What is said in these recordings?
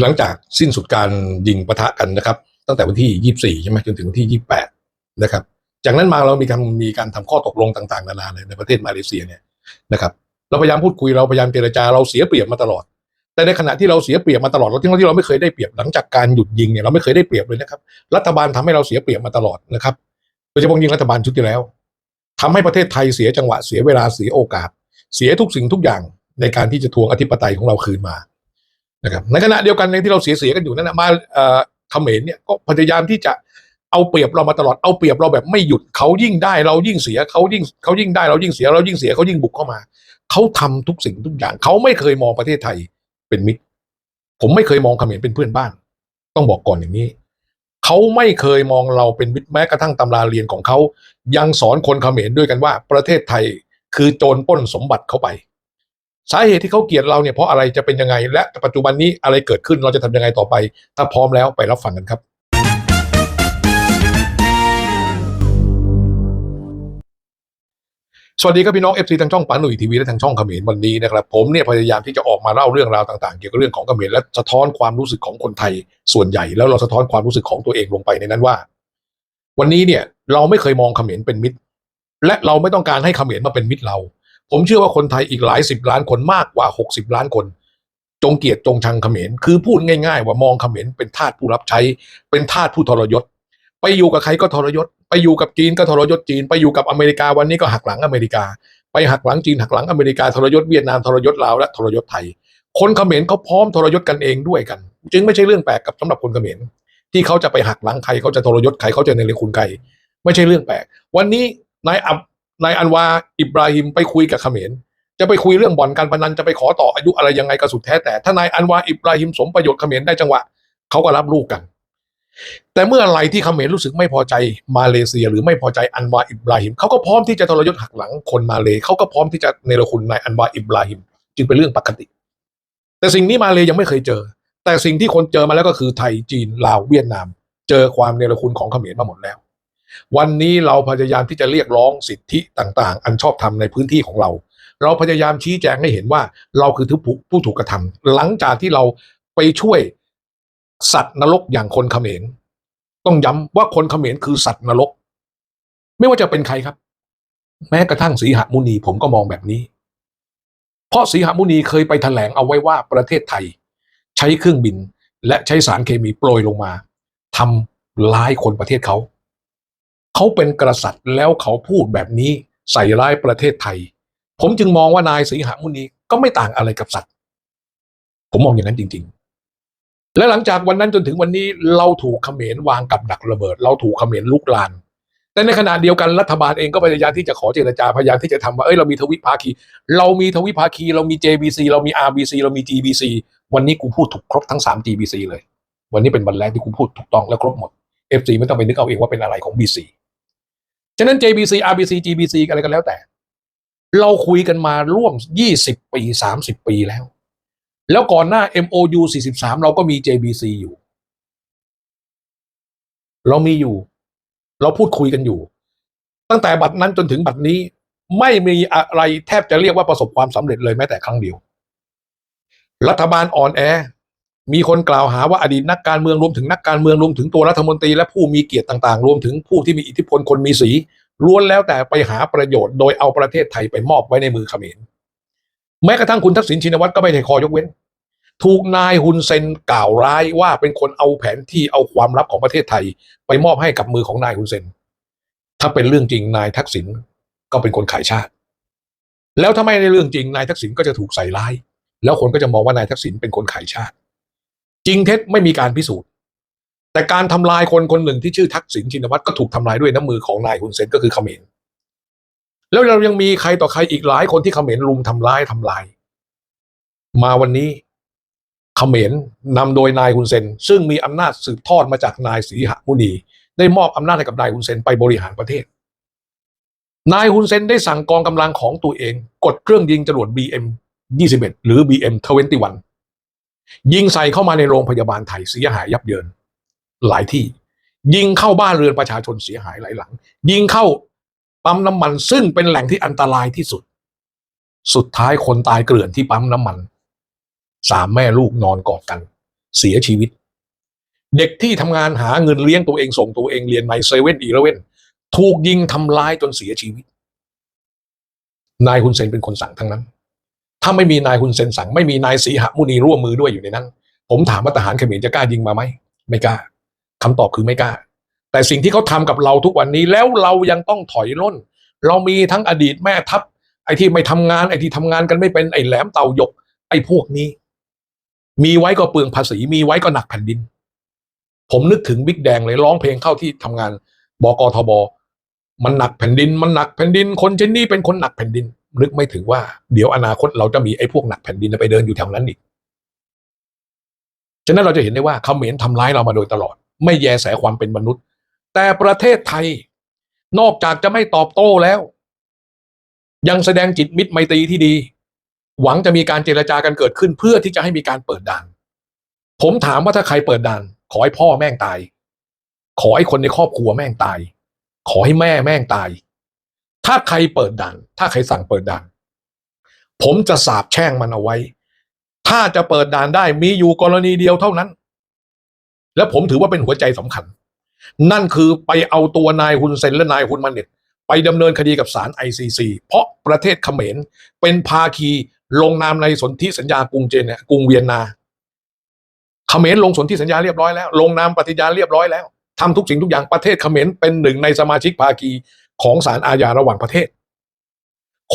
หลังจากสิ้นสุดการยิงปะทะกันนะครับ ตั้งแต่วันที่ 24 ใช่ไหมจนถึงวันที่ 28 นะครับ จากนั้นมาเรามีการมีการทำข้อตกลงต่างๆ นานาในประเทศมาเลเซียเนี่ยนะครับเราพยายามพูดคุยเราพยายามเจรจาเราเสียเปรียบมาตลอด แต่ในขณะที่เราเสียเปรียบมาตลอดเราที่ที่เราไม่เคยได้เปรียบหลังจากการหยุดยิงเนี่ยเราไม่เคยได้เปรียบเลยนะครับ รัฐบาลทำให้เราเสียเปรียบมาตลอดนะครับโดยเฉพาะยิ่งรัฐบาลชุดที่แล้วทำให้ประเทศไทยเสียจังหวะเสียเวลาเสียโอกาส เสียทุกสิ่งทุกอย่างในการที่จะทวงอธิปไตยของเราคืนมา นะครับในขณะเดียวกันในที่เราเสียเสียกันอยู่นั้นนะมาเขมรเนี่ยก็พยายามที่จะเอาเปรียบเรามาตลอดเอาเปรียบเราแบบไม่หยุดเขายิ่งได้เรายิ่งเสียเขายิ่งเขายิ่งได้เรายิ่งเสียเรายิ่งเสียเขายิ่งบุกเข้ามาเขาทำทุกสิ่งทุกอย่าง เขาไม่เคยมองประเทศไทยเป็นมิตร ผมไม่เคยมองเขมรเป็นเพื่อนบ้าน ต้องบอกก่อนอย่างนี้เขาไม่เคยมองเราเป็นมิตรแม้กระทั่งตำราเรียนของเขายังสอนคนเขมรด้วยกันว่า ประเทศไทยคือโจรป้นสมบัติเขาไป สาเหตุที่เขาเกลียดเราเนี่ยเพราะอะไรจะเป็นยังไง และปัจจุบันนี้อะไรเกิดขึ้นเราจะทำยังไงต่อไป ถ้าพร้อมแล้วไปรับฟังกันครับ สวัสดีครับพี่น้องเอฟซีทางช่องปาหนุ่ยทีวีและทางช่องเขมรวันนี้นะครับ ผมเนี่ยพยายามที่จะออกมาเล่าเรื่องราวต่างๆ เกี่ยวกับเรื่องของเขมรและสะท้อนความรู้สึกของคนไทยส่วนใหญ่ แล้วเราสะท้อนความรู้สึกของตัวเองลงไปในนั้นว่า วันนี้เนี่ยเราไม่เคยมองเขมรเป็นมิตร และเราไม่ต้องการให้เขมรมาเป็นมิตรเรา ผมเชื่อว่าคนไทยอีกหลายสิบล้านคนมากกว่าหกสิบล้านคน จงเกียดจงชังเขมร คือพูดง่าย ๆ ว่ามองเขมรเป็นทาสผู้รับใช้ เป็นทาสผู้ทรยศ ไปอยู่กับใครก็ทรยศ ไปอยู่กับจีนก็ทรยศจีน ไปอยู่กับอเมริกาวันนี้ก็หักหลังอเมริกา ไปหักหลังจีนหักหลังอเมริกาทรยศเวียดนามทรยศลาวและทรยศไทย คนเขมรเขาพร้อมทรยศกันเองด้วยกัน จึงไม่ใช่เรื่องแปลกกับสำหรับคนเขมรที่เขาจะไปหักหลังใครเขาจะทรยศใครเขาจะในเรคุณใครไม่ใช่เรื่องแปลก วันนี้นายอับ นายอันวาอิบราฮิมไปคุยกับเขมรจะไปคุยเรื่องบ่อนการพนันจะไปขอต่ออายุอะไรยังไงก็สุดแท้แต่ถ้านายอันวาอิบราฮิมสมประโยชน์เขมรได้จังหวะเขาก็รับลูกกัน แต่เมื่อไรที่เขมรรู้สึกไม่พอใจมาเลเซีย หรือไม่พอใจอันวาอิบราฮิมเขาก็พร้อมที่จะทรยศหักหลังคนมาเลเขาก็พร้อมที่จะเนรคุณนายอันวาอิบราฮิมจึงเป็นเรื่องปกติ แต่สิ่งนี้มาเลยังไม่เคยเจอ แต่สิ่งที่คนเจอมาแล้วก็คือไทยจีนลาวเวียดนาม เจอความเนรคุณของเขมรมาหมดแล้ว วันนี้เราพยายามที่จะเรียกร้องสิทธิต่างๆ อันชอบธรรมในพื้นที่ของเรา เราพยายามชี้แจงให้เห็นว่าเราคือผู้ผู้ถูกกระทำหลังจากที่เราไปช่วยสัตว์นรกอย่างคนเขมรต้องย้ำว่าคนเขมรคือสัตว์นรก ไม่ว่าจะเป็นใครครับ แม้กระทั่งสีหมุนีผมก็มองแบบนี้ เพราะสีหมุนีเคยไปแถลงเอาไว้ว่าประเทศไทย ใช้เครื่องบินและใช้สารเคมีโปรยลงมาทำร้ายคนประเทศเขา เขาเป็นกษัตริย์แล้วเขาพูดแบบนี้ใส่ร้ายประเทศไทย ผมจึงมองว่านายสีหมุนีก็ไม่ต่างอะไรกับสัตว์ ผมมองอย่างนั้นจริง ๆ และหลังจากวันนั้นจนถึงวันนี้เราถูกเขมรวางกับดักระเบิด เราถูกเขมรลุกลาน แต่ในขณะเดียวกันรัฐบาลเองก็พยายามที่จะขอเจรจาพยายามที่จะทำว่าเอ้ยเรามีทวิภาคี เรามีทวิภาคี เรามี JBC เรามี RBC เรามี GBC วันนี้กูพูดถูกครบทั้ง 3 GBC เลย วันนี้เป็นวันแรกที่กูพูดถูกต้องและครบหมด FC ไม่ต้องไปนึกเอาเองว่าเป็นอะไรของ BC ฉะนั้น JBC RBC GBC อะไรก็แล้วแต่ เราคุยกันมาร่วม 20 ปี 30 ปีแล้ว แล้วก่อนหน้า MOU 43 เราก็มี JBC อยู่ เรามีอยู่ เราพูดคุยกันอยู่ ตั้งแต่บัดนั้นจนถึงบัดนี้ ไม่มีอะไรแทบจะเรียกว่าประสบความสำเร็จเลยแม้แต่ครั้งเดียว รัฐบาลอ่อนแอ มีคนกล่าวหาว่าอดีตนักการเมืองรวมถึงนักการเมืองรวมถึงตัวรัฐมนตรีและผู้มีเกียรติต่างๆ รวมถึงผู้ที่มีอิทธิพลคนมีสีล้วนแล้วแต่ไปหาประโยชน์โดยเอาประเทศไทยไปมอบไว้ในมือเขมรแม้กระทั่งคุณทักษิณชินวัตรก็ไม่ได้คอยกเว้น ถูกนายฮุนเซนกล่าวร้ายว่าเป็นคนเอาแผนที่เอาความลับของประเทศไทย ไปมอบให้กับมือของนายฮุนเซน ถ้าเป็นเรื่องจริงนายทักษิณก็เป็นคนขายชาติ แล้วถ้าไม่ในเรื่องจริงนายทักษิณก็จะถูกใส่ร้าย แล้วคนก็จะมองว่านายทักษิณเป็นคนขายชาติ จริงเท็จไม่มีการพิสูจน์ แต่การทำลายคนคนหนึ่งที่ชื่อทักษิณชินวัตรก็ถูกทำลายด้วยน้ำมือของนายฮุนเซนก็คือเขมรแล้วเรายังมีใครต่อใครอีกหลายคนที่เขมรลุมทำร้ายทำลาย มาวันนี้เขมรนำโดยนายฮุนเซน ซึ่งมีอำนาจสืบทอดมาจากนายศรีหมุนี ได้มอบอำนาจให้กับนายฮุนเซนไปบริหารประเทศ นายฮุนเซนได้สั่งกองกำลังของตัวเอง กดเครื่องยิงจรวด BM 21 หรือ BM 21 ยิงใส่เข้ามาในโรงพยาบาลไทยเสียหายยับเยินหลายที่ ยิงเข้าบ้านเรือนประชาชนเสียหายหลายหลัง ยิงเข้าปั๊มน้ำมันซึ่งเป็นแหล่งที่อันตรายที่สุด สุดท้ายคนตายเกลื่อนที่ปั๊มน้ำมัน สามแม่ลูกนอนกอดกัน เสียชีวิต เด็กที่ทำงานหาเงินเลี้ยงตัวเองส่งตัวเองเรียนในเซเว่นอีเลเว่นถูกยิงทำร้ายจนเสียชีวิต นายฮุนเซนเป็นคนสั่งทั้งนั้น ถ้าไม่มีนายฮุนเซนสั่งไม่มีนายสีหมุนีร่วมมือด้วยอยู่ในนั้น ผมถามว่าทหารเขมรจะกล้ายิงมาไหมไม่กล้าคำตอบคือไม่กล้า แต่สิ่งที่เขาทำกับเราทุกวันนี้แล้วเรายังต้องถอยร่น เรามีทั้งอดีตแม่ทัพไอ้ที่ไม่ทำงานไอ้ที่ทำงานกันไม่เป็นไอ้แหลมเต่าหยก ไอ้พวกนี้ มีไว้ก็เปลืองภาษี มีไว้ก็หนักแผ่นดิน ผมนึกถึงบิ๊กแดงเลยร้องเพลงเข้าที่ทำงานบกทบมันหนักแผ่นดิน มันหนักแผ่นดิน คนเช่นนี้เป็นคนหนักแผ่นดิน นึกไม่ถึงว่าเดี๋ยวอนาคตเราจะมีไอ้พวกหนักแผ่นดินไปเดินอยู่แถวนั้นอีก ฉะนั้นเราจะเห็นได้ว่าเขมรทำร้ายเรามาโดยตลอด ไม่แยแสความเป็นมนุษย์ แต่ประเทศไทย นอกจากจะไม่ตอบโต้แล้ว ยังแสดงจิตมิตรไมตรีที่ดี หวังจะมีการเจรจากันเกิดขึ้นเพื่อที่จะให้มีการเปิดด่าน ผมถามว่าถ้าใครเปิดด่าน ขอให้พ่อแม่งตาย ขอให้คนในครอบครัวแม่งตาย ขอให้แม่แม่งตาย ถ้าใครเปิดด่าน ถ้าใครสั่งเปิดด่าน ผมจะสาบแช่งมันเอาไว้ ถ้าจะเปิดด่านได้มีอยู่กรณีเดียวเท่านั้น และผมถือว่าเป็นหัวใจสำคัญ นั่นคือไปเอาตัวนายฮุนเซนและนายฮุนมันเน็ตไปดำเนินคดีกับศาล ICC เพราะประเทศเขมรเป็นภาคีลงนามในสนธิสัญญากรุงเจนเนี่ยกรุงเวียนนาเขมรลงสนธิสัญญาเรียบร้อยแล้ว ลงนามปฏิญาณเรียบร้อยแล้วทำทุกสิ่งทุกอย่างประเทศเขมรเป็นหนึ่งในสมาชิกภาคี ของศาลอาญาระหว่างประเทศ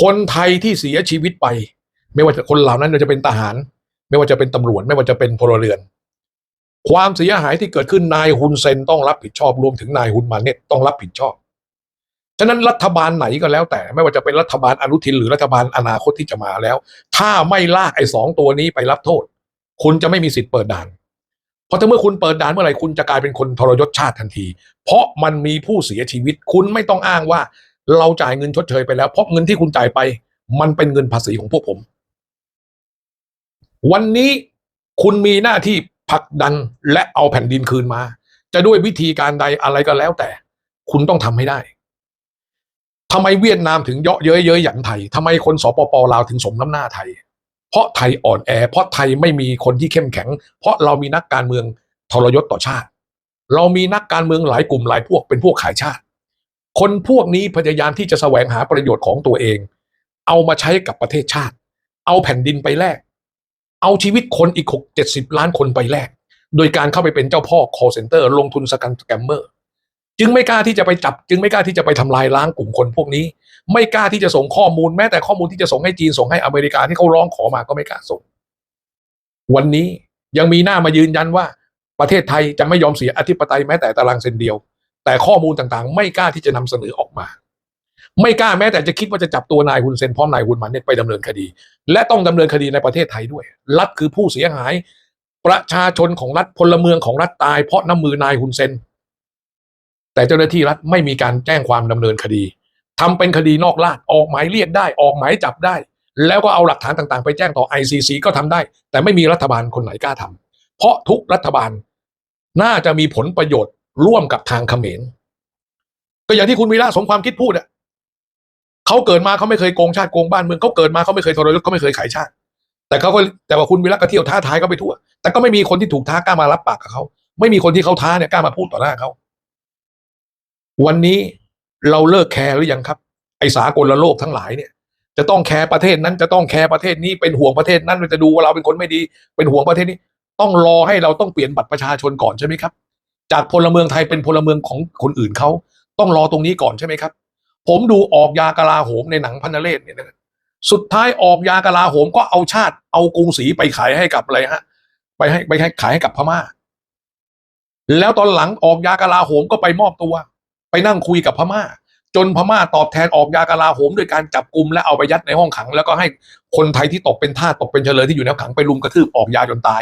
คนไทยที่เสียชีวิตไป ไม่ว่าจะคนเหล่านั้นจะเป็นทหาร ไม่ว่าจะเป็นตำรวจ ไม่ว่าจะเป็นพลเรือน ความเสียหายที่เกิดขึ้นนายฮุนเซนต้องรับผิดชอบรวมถึงนายฮุนมาเนตต้องรับผิดชอบฉะนั้นรัฐบาลไหนก็แล้วแต่ไม่ว่าจะเป็นรัฐบาลอนุทินหรือรัฐบาลอนาคตที่จะมาแล้ว ถ้าไม่ลากไอ้สองตัวนี้ไปรับโทษ คุณจะไม่มีสิทธิ์เปิดด่าน เพราะถ้าเมื่อคุณเปิดด่านเมื่อไหร่คุณจะกลายเป็นคนทรยศชาติทันที เพราะมันมีผู้เสียชีวิต คุณไม่ต้องอ้างว่า เราจ่ายเงินชดเชยไปแล้ว เพราะเงินที่คุณจ่ายไป มันเป็นเงินภาษีของพวกผม วันนี้คุณมีหน้าที่ผลักดันและเอาแผ่นดินคืนมา จะด้วยวิธีการใดอะไรก็แล้วแต่ คุณต้องทำให้ได้ทำไมเวียดนามถึงเยาะเย้ยเย้ยหยันไทยทำไมคนสปปลาวถึงสมน้ำหน้าไทย ราะไทยอ่อนแอ เพราะไทยไม่มีคนที่เข้มแข็ง เพราะเรามีนักการเมืองทรยศต่อชาติ เรามีนักการเมืองหลายกลุ่มหลายพวกเป็นพวกขายชาติ คนพวกนี้พยายามที่จะแสวงหาประโยชน์ของตัวเอง เอามาใช้กับประเทศชาติ เอาแผ่นดินไปแลกเอาชีวิตคนอีกหกเจ็ดสิบล้านคนไปแลกโดยการเข้าไปเป็นเจ้าพ่อ call center ลงทุนสกันสแกมเมอร์ จึงไม่กล้าที่จะไปจับ จึงไม่กล้าที่จะไปทำลายล้างกลุ่มคนพวกนี้ ไม่กล้าที่จะส่งข้อมูลแม้แต่ข้อมูลที่จะส่งให้จีนส่งให้อเมริกาที่เขาร้องขอมาก็ไม่กล้าส่ง วันนี้ยังมีหน้ามายืนยันว่า ประเทศไทยจะไม่ยอมเสียอธิปไตยแม้แต่ตารางเซนเดียว แต่ข้อมูลต่างๆ ไม่กล้าที่จะนำเสนอออกมา ไม่กล้าแม้แต่จะคิดว่าจะจับตัวนายฮุนเซนพร้อมนายฮุนมันเนี่ยไปดำเนินคดี และต้องดำเนินคดีในประเทศไทยด้วย รัฐคือผู้เสียหาย ประชาชนของรัฐพลเมืองของรัฐตายเพราะน้ำมือนายฮุนเซน แต่เจ้าหน้าที่รัฐไม่มีการแจ้งความดำเนินคดีทำเป็นคดีนอกราชออกหมายเรียกได้ออกหมายจับได้ แล้วก็เอาหลักฐานต่างๆ ไปแจ้งต่อ ICC ก็ทำได้ แต่ไม่มีรัฐบาลคนไหนกล้าทำเพราะทุกรัฐบาลน่าจะมีผลประโยชน์ร่วมกับทางเขมรก็อย่างที่คุณวีระสมความคิดพูดอะเขาเกิดมาเขาไม่เคยโกงชาติโกงบ้านเมืองเขาเกิดมาเขาไม่เคยทรยศเขาไม่เคยขายชาติ แต่เขาก็แต่ว่าคุณวีระก็เที่ยวท้าทายเขาไปทั่ว แต่ก็ไม่มีคนที่ถูกท้ากล้ามารับปากกับเขาไม่มีคนที่เขาท้าเนี่ยกล้ามาพูดต่อหน้าเขา วันนี้เราเลิกแคร์หรือยังครับ ไอสากลโลกทั้งหลายเนี่ย จะต้องแคร์ประเทศนั้นจะต้องแคร์ประเทศนี้เป็นห่วงประเทศนั้นจะดูว่าเราเป็นคนไม่ดี เป็นห่วงประเทศนี้ ต้องรอให้เราต้องเปลี่ยนบัตรประชาชนก่อนใช่ไหมครับ จากพลเมืองไทยเป็นพลเมืองของคนอื่นเขาต้องรอตรงนี้ก่อนใช่ไหมครับ ผมดูออกยากลาโหมในหนังพันเลศเนี่ยนะสุดท้ายออกยากลาโหมก็เอาชาติเอากรุงศรีไปขายให้กับอะไรฮะ ไปให้ไปให้ขายให้กับพม่า แล้วตอนหลังออกยากลาโหมก็ไปมอบตัว ไปนั่งคุยกับพม่า จนพม่าตอบแทนออกยากลาโหมด้วยการจับกลุ่มและเอาไปยัดในห้องขัง แล้วก็ให้คนไทยที่ตกเป็นทาสตกเป็นเฉลยที่อยู่ในขังไปลุมกระทืบออกยาจนตาย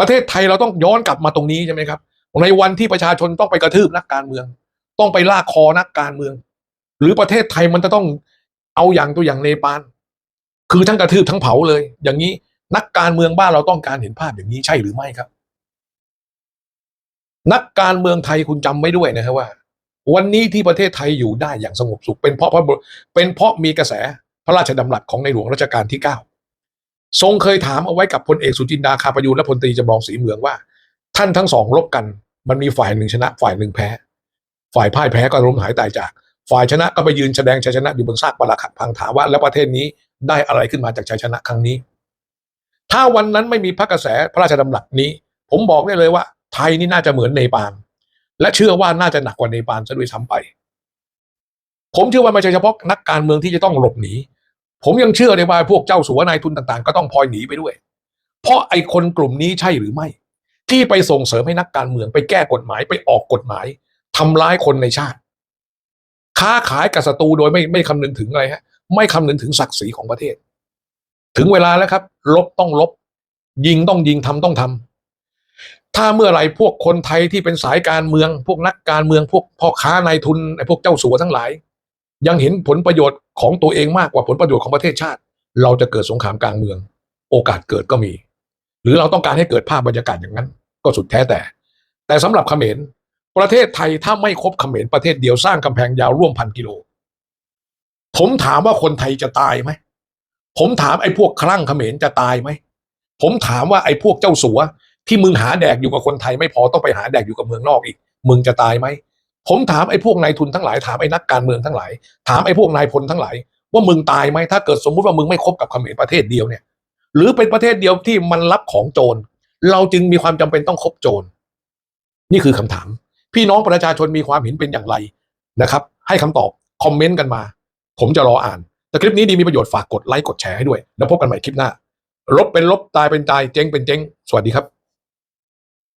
ประเทศไทยเราต้องย้อนกลับมาตรงนี้ใช่ไหมครับ ในวันที่ประชาชนต้องไปกระทืบนักการเมือง ต้องไปลากคอนักการเมือง หรือประเทศไทยมันจะต้องเอาอย่างตัวอย่างเนปาลคือทั้งกระทืบทั้งเผาเลย อย่างนี้นักการเมืองบ้านเราต้องการเห็นภาพอย่างนี้ใช่หรือไม่ครับ นักการเมืองไทยคุณจำไว้ด้วยนะครับว่า วันนี้ที่ประเทศไทยอยู่ได้อย่างสงบสุข เป็นเพราะเป็นเพราะมีกระแสพระราชดำรัสของในหลวงรัชกาลที่เก้าทรงเคยถามเอาไว้กับพลเอกสุจินดาคาประยูรและพลตรีจำลองศรีเมืองว่า ท่านทั้งสองรบกันมันมีฝ่ายหนึ่งชนะ ฝ่ายหนึ่งแพ้ ฝ่ายพ่ายแพ้ก็ล้มหายตายจาก ฝ่ายชนะก็ไปยืนแสดงชัยชนะอยู่บนซากปรักหักพังถามว่าแล้วประเทศนี้ได้อะไรขึ้นมาจากชัยชนะครั้งนี้ ถ้าวันนั้นไม่มีพระกระแสพระราชดำรัสนี้ ผมบอกได้เลยว่า ไทยนี่น่าจะเหมือนเนปาลและเชื่อว่าน่าจะหนักกว่าเนปาลซะด้วยซ้ำไป ผมเชื่อว่าไม่ใช่เฉพาะนักการเมืองที่จะต้องหลบหนี ผมยังเชื่อเลยว่าพวกเจ้าสัวนายทุนต่างๆ ก็ต้องพลอยหนีไปด้วย เพราะไอ้คนกลุ่มนี้ใช่หรือไม่ ที่ไปส่งเสริมให้นักการเมืองไปแก้กฎหมายไปออกกฎหมายทำร้ายคนในชาติ ค้าขายกับศัตรูโดยไม่ไม่คำนึงถึงอะไรฮะ ไม่คำนึงถึงศักดิ์ศรีของประเทศ ถึงเวลาแล้วครับ ลบต้องลบ ยิงต้องยิงทำต้องทำ ถ้าเมื่อไหร่พวกคนไทยที่เป็นสายการเมือง พวกนักการเมืองพวกพ่อค้านายทุนไอ้พวกเจ้าสัวทั้งหลาย ยังเห็นผลประโยชน์ของตัวเองมากกว่าผลประโยชน์ของประเทศชาติ เราจะเกิดสงครามกลางเมือง โอกาสเกิดก็มี หรือเราต้องการให้เกิดภาพบรรยากาศอย่างนั้น ก็สุดแท้แต่ แต่สำหรับเขมรประเทศไทยถ้าไม่ครบเขมรประเทศเดียวสร้างกำแพงยาวร่วมพันกิโล ผมถามว่าคนไทยจะตายไหมผมถามไอ้พวกคลั่งเขมรจะตายไหมผมถามว่าไอ้พวกเจ้าสัว ที่มึงหาแดกอยู่กับคนไทยไม่พอต้องไปหาแดกอยู่กับเมืองนอกอีก มึงจะตายไหมผมถามไอ้พวกนายทุนทั้งหลายถามไอ้นักการเมืองทั้งหลาย ถามไอ้พวกนายพลทั้งหลาย ว่ามึงตายไหมถ้าเกิดสมมุติว่ามึงไม่คบกับเขมรประเทศเดียวเนี่ย หรือเป็นประเทศเดียวที่มันรับของโจรเราจึงมีความจำเป็นต้องคบโจรนี่คือคำถาม พี่น้องประชาชนมีความเห็นเป็นอย่างไรนะครับ ให้คำตอบคอมเมนต์กันมา ผมจะรออ่าน แต่คลิปนี้ดีมีประโยชน์ฝากกดไลค์กดแชร์ให้ด้วย แล้วพบกันใหม่คลิปหน้า ลบเป็นลบตายเป็นตายเจ๊งเป็นเจ๊งสวัสดีครับ